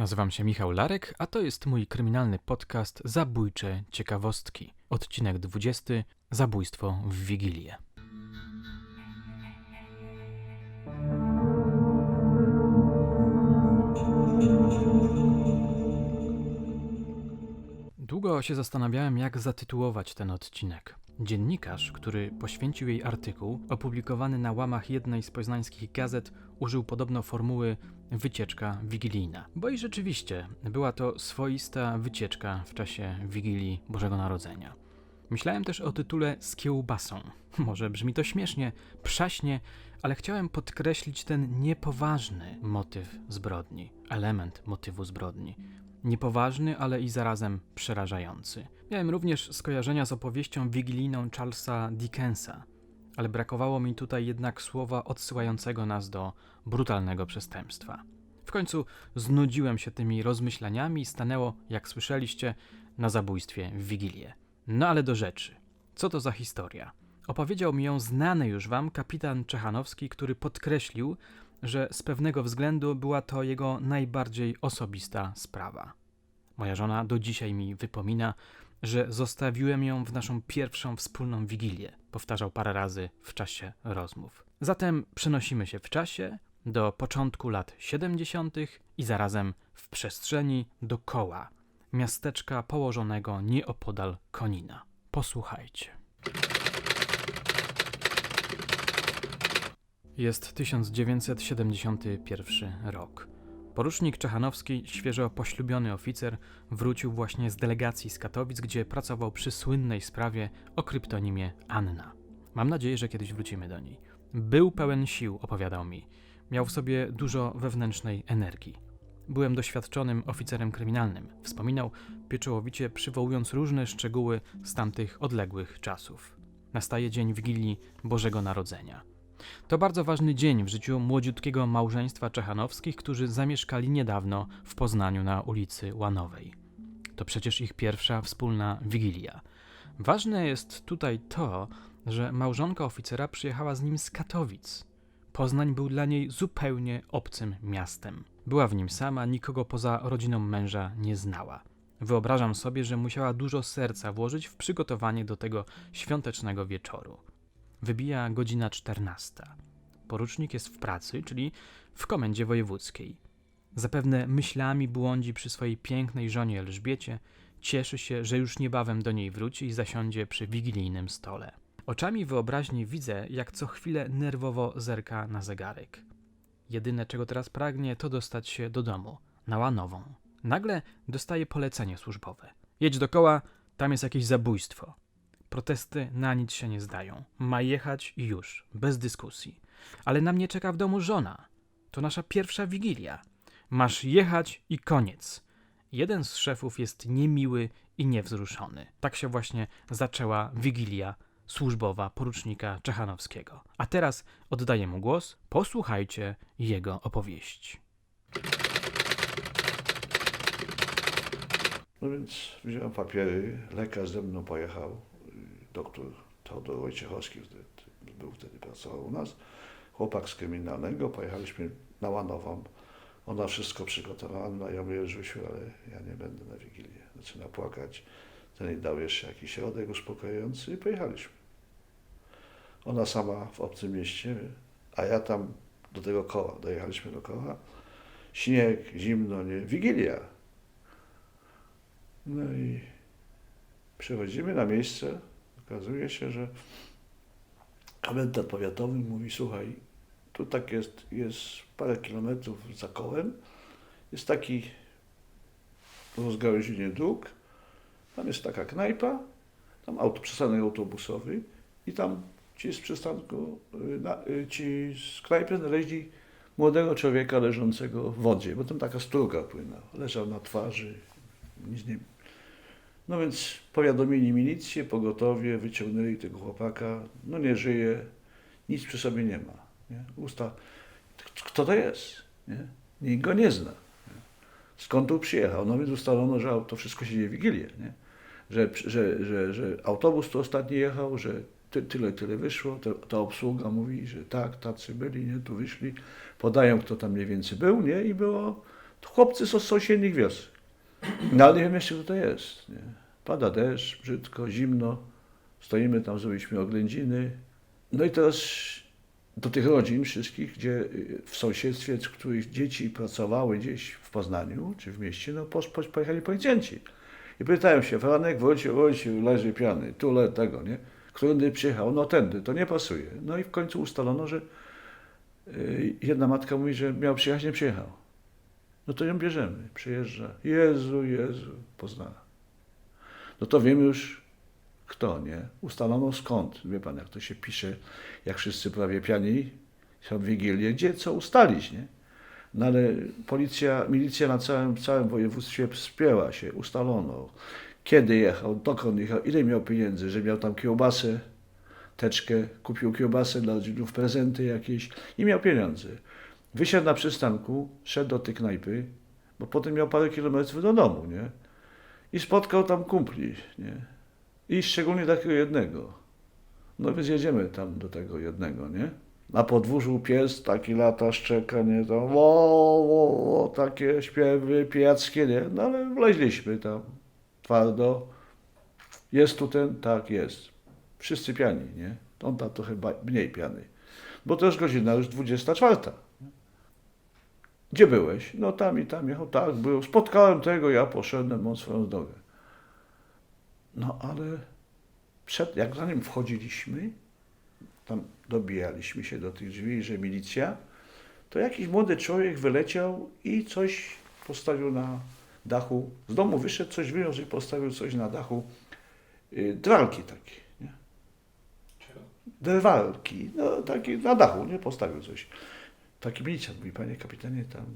Nazywam się Michał Larek, a to jest mój kryminalny podcast Zabójcze Ciekawostki. Odcinek 20. Zabójstwo w Wigilię. Długo się zastanawiałem, jak zatytułować ten odcinek. Dziennikarz, który poświęcił jej artykuł, opublikowany na łamach jednej z poznańskich gazet, użył podobno formuły wycieczka wigilijna. Bo i rzeczywiście była to swoista wycieczka w czasie Wigilii Bożego Narodzenia. Myślałem też o tytule z kiełbasą. Może brzmi to śmiesznie, przaśnie, ale chciałem podkreślić ten niepoważny motyw zbrodni, element motywu zbrodni. Niepoważny, ale i zarazem przerażający. Miałem również skojarzenia z opowieścią wigilijną Charlesa Dickensa, ale brakowało mi tutaj jednak słowa odsyłającego nas do brutalnego przestępstwa. W końcu znudziłem się tymi rozmyślaniami i stanęło, jak słyszeliście, na zabójstwie w Wigilię. No ale do rzeczy. Co to za historia? Opowiedział mi ją znany już wam kapitan Czechanowski, który podkreślił, że z pewnego względu była to jego najbardziej osobista sprawa. Moja żona do dzisiaj mi wypomina, że zostawiłem ją w naszą pierwszą wspólną wigilię, powtarzał parę razy w czasie rozmów. Zatem przenosimy się w czasie do początku lat 70. i zarazem w przestrzeni dokoła miasteczka położonego nieopodal Konina. Posłuchajcie. Jest 1971 rok. Porucznik Czechanowski, świeżo poślubiony oficer, wrócił właśnie z delegacji z Katowic, gdzie pracował przy słynnej sprawie o kryptonimie Anna. Mam nadzieję, że kiedyś wrócimy do niej. Był pełen sił, opowiadał mi. Miał w sobie dużo wewnętrznej energii. Byłem doświadczonym oficerem kryminalnym, wspominał, pieczołowicie przywołując różne szczegóły z tamtych odległych czasów. Nastaje dzień Wigilii Bożego Narodzenia. To bardzo ważny dzień w życiu młodziutkiego małżeństwa Czechanowskich, którzy zamieszkali niedawno w Poznaniu na ulicy Łanowej. To przecież ich pierwsza wspólna wigilia. Ważne jest tutaj to, że małżonka oficera przyjechała z nim z Katowic. Poznań był dla niej zupełnie obcym miastem. Była w nim sama, nikogo poza rodziną męża nie znała. Wyobrażam sobie, że musiała dużo serca włożyć w przygotowanie do tego świątecznego wieczoru. Wybija godzina 14. Porucznik jest w pracy, czyli w komendzie wojewódzkiej. Zapewne myślami błądzi przy swojej pięknej żonie Elżbiecie, cieszy się, że już niebawem do niej wróci i zasiądzie przy wigilijnym stole. Oczami wyobraźni widzę, jak co chwilę nerwowo zerka na zegarek. Jedyne, czego teraz pragnie, to dostać się do domu, na Łanową. Nagle dostaje polecenie służbowe. Jedź dokoła, tam jest jakieś zabójstwo. Protesty na nic się nie zdają. Ma jechać już, bez dyskusji. Ale na mnie czeka w domu żona. To nasza pierwsza wigilia. Masz jechać i koniec. Jeden z szefów jest niemiły i niewzruszony. Tak się właśnie zaczęła wigilia służbowa porucznika Czechanowskiego. A teraz oddaję mu głos. Posłuchajcie jego opowieści. No więc wziąłem papiery, lekarz ze mną pojechał, doktor Teodor Wojciechowski był wtedy, pracował u nas, chłopak z kryminalnego, pojechaliśmy na Łanową, ona wszystko przygotowała, no ja mówię, Żusiu, ale ja nie będę na Wigilię. Zaczyna płakać, ten jej dał jeszcze jakiś środek uspokajający i pojechaliśmy. Ona sama w obcym mieście, a ja tam do tego koła, dojechaliśmy do koła, śnieg, zimno, nie, Wigilia. No i przychodzimy na miejsce, okazuje się, że komendant powiatowy mówi, słuchaj, tu tak jest, jest parę kilometrów za kołem, jest taki rozgałęzienie dróg, tam jest taka knajpa, tam auto, przystanek autobusowy i tam ci z przystanku, y, na, y, ci z knajpy znaleźli młodego człowieka leżącego w wodzie, bo tam taka struga płynęła. Leżał na twarzy, nic nie, no więc powiadomili milicję, pogotowie, wyciągnęli tego chłopaka. No nie żyje, nic przy sobie nie ma. Nie? Usta, kto to jest? Nie? Nikt go nie zna. Nie? Skąd tu przyjechał? No więc ustalono, że to wszystko się dzieje w Wigilię. Nie? Że, że, że, że autobus tu ostatni jechał, że ty, tyle, tyle wyszło. Ta obsługa mówi, że tak, tacy byli, nie, tu wyszli. Podają, kto tam mniej więcej był, nie? I było To chłopcy są z sąsiednich wiosek. No ale nie wiem jeszcze, kto to jest. Nie? Pada deszcz, brzydko, zimno. Stoimy tam, zrobiliśmy oględziny. No i teraz do tych rodzin wszystkich, gdzie y, w sąsiedztwie, z których dzieci pracowały gdzieś w Poznaniu czy w mieście, no posz, posz, pojechali policjanci. I pytają się, Franek wrócił, wrócił, leży piany, tu le tego, nie? Którędy przyjechał? No tędy, to nie pasuje. No i w końcu ustalono, że y, jedna matka mówi, że miał przyjechać, nie przyjechał. No to ją bierzemy, przyjeżdża. Jezu, Jezu, Poznana. No to wiemy już kto, nie? Ustalono skąd. Wie pan, jak to się pisze, jak wszyscy prawie piani są w Wigilię, gdzie co ustalić, nie? No ale policja, milicja na całym, całym województwie wspięła się, ustalono, kiedy jechał, dokąd jechał, ile miał pieniędzy, że miał tam kiełbasę, teczkę, kupił kiełbasę dla rodzinów, prezenty jakieś i miał pieniądze. Wysiadł na przystanku, szedł do tej knajpy, bo potem miał parę kilometrów do domu, nie? I spotkał tam kumpli, nie? I szczególnie takiego jednego. No więc jedziemy tam do tego jednego, nie? Na podwórzu pies taki lata, szczeka, nie? To wo, wo, wo, takie śpiewy pijackie, nie? No ale wleźliśmy tam twardo. Jest tu ten? Tak, jest. Wszyscy piani, nie? On tam trochę mniej piany. Bo to jest godzina już 24. Gdzie byłeś? No tam i tam jechał. Tak, był. Spotkałem tego, ja poszedłem, on swoją drogę. No ale przed, jak zanim wchodziliśmy, tam dobijaliśmy się do tych drzwi, że milicja, to jakiś młody człowiek wyleciał i coś postawił na dachu. Z domu wyszedł, coś wyniósł i postawił coś na dachu. Yy, dralki takie, nie? Drwalki, no taki na dachu, nie? Postawił coś. Taki milicjant mówi, panie kapitanie, tam,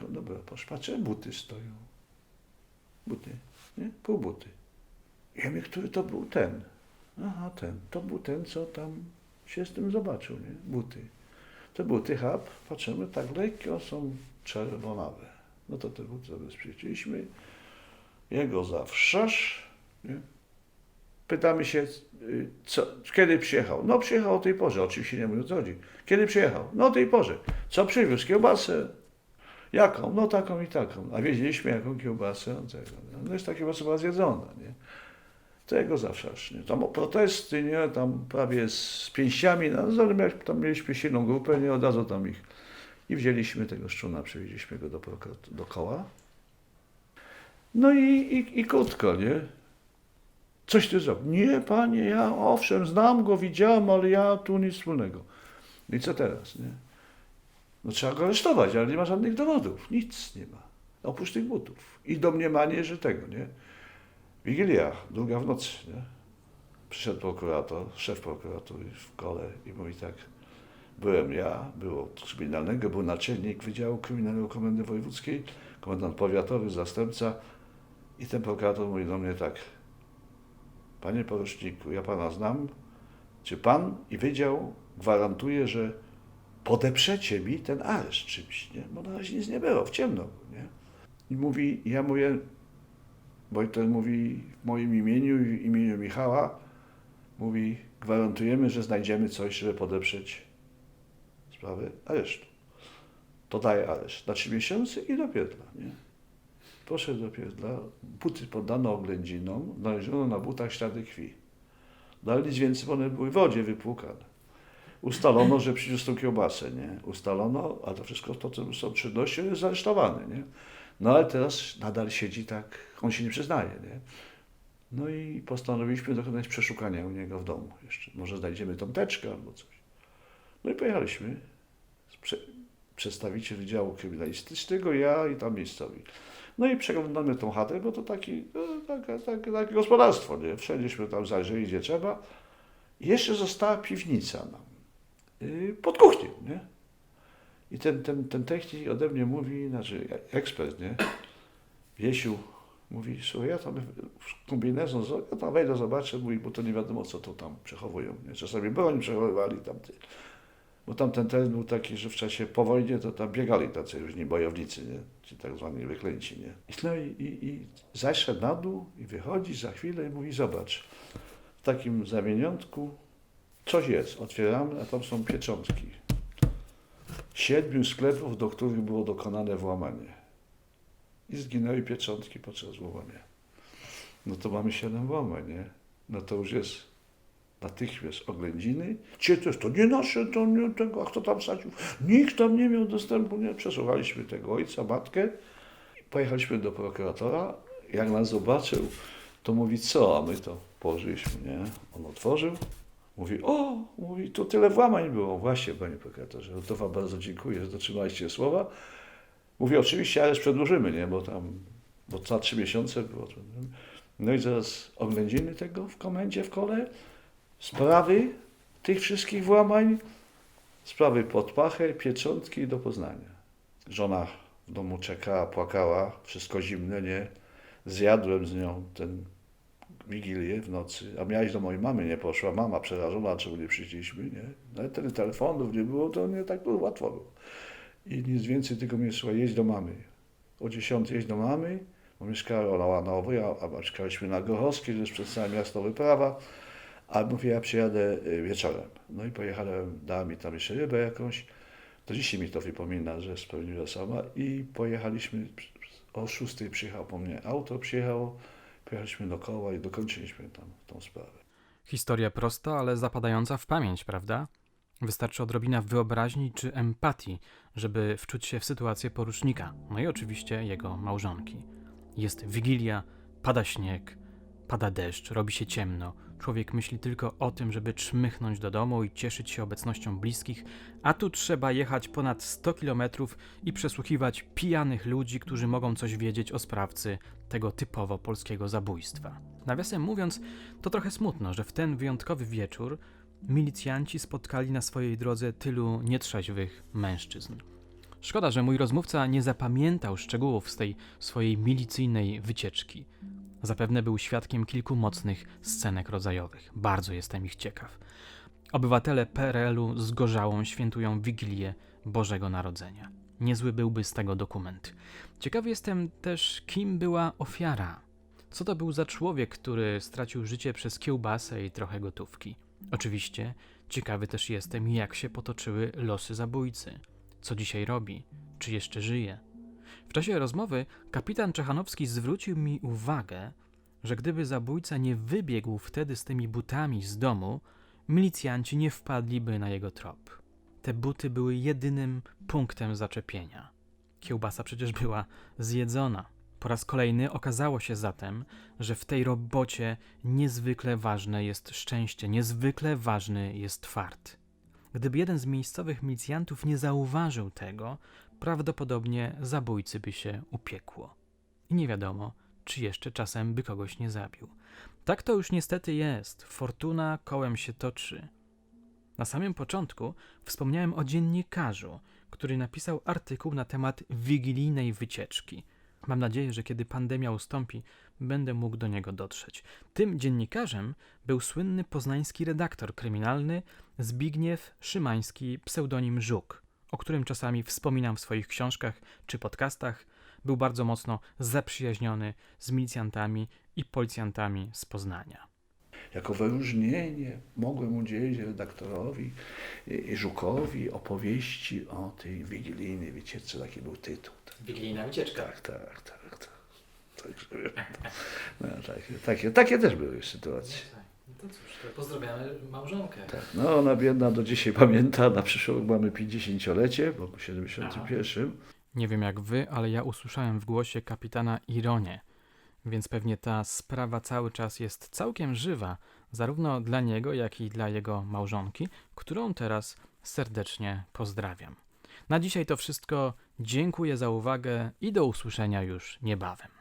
no, dobra, proszę, patrzę, buty stoją. Buty, nie? Pół buty. Wiemy, który to był ten. Aha, ten. To był ten, co tam się z tym zobaczył, nie? Buty. Te buty, hap, patrzymy, tak lekko są czerwonawe. No to te buty zabezpieczyliśmy. Jego zawszasz, nie? Pytamy się, y, co, kiedy przyjechał? No przyjechał o tej porze, oczywiście nie mówi o co chodzi. Kiedy przyjechał? No o tej porze. Co przywiózł? Kiełbasę. Jaką? No taką i taką. A wiedzieliśmy jaką kiełbasę? Tego. No jest ta kiełbasa zjedzona, nie? Tego zawsze, nie? Tam protesty, nie? Tam prawie z pięściami, no, miał- tam mieliśmy silną grupę, nie? Od razu tam ich i wzięliśmy tego szczuna, przywieźliśmy go do, do koła. No i, i, i krótko, nie? Coś ty zrobił. Nie, panie, ja owszem, znam go, widziałem, ale ja tu nic wspólnego. No i co teraz, nie? No trzeba go aresztować, ale nie ma żadnych dowodów. Nic nie ma. Oprócz tych butów. I domniemanie, że tego, nie? Wigilia, druga w nocy, nie? Przyszedł prokurator, szef prokuratury w kole i mówi tak, byłem ja, było od kryminalnego, był naczelnik Wydziału Kryminalnego Komendy Wojewódzkiej, komendant powiatowy, zastępca i ten prokurator mówi do mnie tak, panie poruczniku, ja pana znam, czy pan i wydział gwarantuje, że podeprzecie mi ten areszt czymś, nie? Bo na razie nic nie było, w ciemno, nie? I mówi, ja mówię, Wojtek mówi w moim imieniu i w imieniu Michała, mówi, gwarantujemy, że znajdziemy coś, żeby podeprzeć sprawę aresztu. To daje areszt na trzy miesiące i do pierdla, nie? Poszedł do pierdla, buty poddano oględzinom, znaleziono na butach ślady krwi. No nic więcej, one były w wodzie wypłukane. Ustalono, że przyniósł kiełbasę, nie? Ustalono, a to wszystko to, co są czynności, jest zaresztowany, nie? No ale teraz nadal siedzi tak, on się nie przyznaje, nie? No i postanowiliśmy dokonać przeszukania u niego w domu jeszcze. Może znajdziemy tą teczkę albo coś. No i pojechaliśmy. Prze przedstawiciel Wydziału Kryminalistycznego, ja i tam miejscowi. No i przeglądamy tą chatę, bo to taki, no, taka, takie, takie gospodarstwo, nie? Wszędzieśmy tam zajrzeli, gdzie trzeba. I jeszcze została piwnica nam. Yy, pod kuchnią, nie? I ten, ten, ten technik ode mnie mówi, znaczy ekspert, nie? Wiesiu, mówi, słuchaj, ja tam kombinezon, zo- ja tam wejdę, zobaczę, mówi, bo to nie wiadomo, co to tam przechowują. Nie? Czasami broń przechowywali tam, ty. Bo tam ten teren był taki, że w czasie po wojnie to tam biegali tacy różni bojownicy, nie? ci tak zwani wyklęci. Nie? No i, i, i zaszedł na dół i wychodzi za chwilę i mówi, zobacz, w takim zamieniątku coś jest, otwieramy, a tam są pieczątki siedmiu sklepów, do których było dokonane włamanie. i zginęły pieczątki podczas włamania. No to mamy siedem włamań, nie? No to już jest natychmiast oględziny. Cie też to nie nasze, to nie tego, a kto tam sadził? Nikt tam nie miał dostępu, nie? Przesłuchaliśmy tego ojca, matkę. Pojechaliśmy do prokuratora. Jak nas zobaczył, to mówi co, a my to położyliśmy, nie? On otworzył, mówi, o, mówi, to tyle włamań było. Właśnie, panie prokuratorze, to wam bardzo dziękuję, że dotrzymaliście słowa. Mówi, oczywiście, ale przedłużymy, nie? Bo tam, bo za trzy miesiące było. No i zaraz oględziny tego w komendzie, w kole, sprawy tych wszystkich włamań, sprawy pod pachę, pieczątki do Poznania. Żona w domu czekała, płakała, wszystko zimne, nie? Zjadłem z nią ten Wigilię w nocy, a miałeś do mojej mamy nie poszła, mama przerażona, czemu nie przyszliśmy, nie? Nawet tyle telefonów nie było, to nie tak było łatwo było. I nic więcej, tylko mnie słuchaj, jedź do mamy. O 10 jedź do mamy, bo mieszkała ona Łanowo, ja, a mieszkaliśmy na Gochowskiej, to jest przez całe miasto wyprawa, a mówię, ja przyjadę y, wieczorem. No i pojechałem, dała mi tam jeszcze rybę jakąś, to dzisiaj mi to wypomina, że spełniła sama i pojechaliśmy, o 6 przyjechał po mnie auto, przyjechało, pojechaliśmy do koła i dokończyliśmy tam tą sprawę. Historia prosta, ale zapadająca w pamięć, prawda? Wystarczy odrobina wyobraźni czy empatii, żeby wczuć się w sytuację porucznika, no i oczywiście jego małżonki. Jest wigilia, pada śnieg, pada deszcz, robi się ciemno. Człowiek myśli tylko o tym, żeby czmychnąć do domu i cieszyć się obecnością bliskich, a tu trzeba jechać ponad 100 kilometrów i przesłuchiwać pijanych ludzi, którzy mogą coś wiedzieć o sprawcy tego typowo polskiego zabójstwa. Nawiasem mówiąc, to trochę smutno, że w ten wyjątkowy wieczór milicjanci spotkali na swojej drodze tylu nietrzeźwych mężczyzn. Szkoda, że mój rozmówca nie zapamiętał szczegółów z tej swojej milicyjnej wycieczki. Zapewne był świadkiem kilku mocnych scenek rodzajowych. Bardzo jestem ich ciekaw. Obywatele PRL-u z gorzałą świętują Wigilię Bożego Narodzenia. Niezły byłby z tego dokument. Ciekawy jestem też, kim była ofiara. Co to był za człowiek, który stracił życie przez kiełbasę i trochę gotówki? Oczywiście ciekawy też jestem, jak się potoczyły losy zabójcy. Co dzisiaj robi? Czy jeszcze żyje? W czasie rozmowy kapitan Czechanowski zwrócił mi uwagę, że gdyby zabójca nie wybiegł wtedy z tymi butami z domu, milicjanci nie wpadliby na jego trop. Te buty były jedynym punktem zaczepienia. Kiełbasa przecież była zjedzona. Po raz kolejny okazało się zatem, że w tej robocie niezwykle ważne jest szczęście, niezwykle ważny jest fart. Gdyby jeden z miejscowych milicjantów nie zauważył tego, prawdopodobnie zabójcy by się upiekło. I nie wiadomo, czy jeszcze czasem by kogoś nie zabił. Tak to już niestety jest. Fortuna kołem się toczy. Na samym początku wspomniałem o dziennikarzu, który napisał artykuł na temat wigilijnej wycieczki. Mam nadzieję, że kiedy pandemia ustąpi, będę mógł do niego dotrzeć. Tym dziennikarzem był słynny poznański redaktor kryminalny Zbigniew Szymański, pseudonim Żuk, o którym czasami wspominam w swoich książkach czy podcastach. Był bardzo mocno zaprzyjaźniony z milicjantami i policjantami z Poznania. Jako wyróżnienie mogłem udzielić redaktorowi Żukowi opowieści o tej wigilijnej wycieczce, taki był tytuł. Wigilijna wycieczka. Tak, tak, tak. tak. Także, no, takie, takie, takie też były sytuacje. No to cóż, to pozdrawiamy małżonkę. Tak. No ona biedna do dzisiaj pamięta, na przyszły rok mamy 50-lecie, bo w 71. Nie wiem jak wy, ale ja usłyszałem w głosie kapitana ironię, więc pewnie ta sprawa cały czas jest całkiem żywa, zarówno dla niego, jak i dla jego małżonki, którą teraz serdecznie pozdrawiam. Na dzisiaj to wszystko. Dziękuję za uwagę i do usłyszenia już niebawem.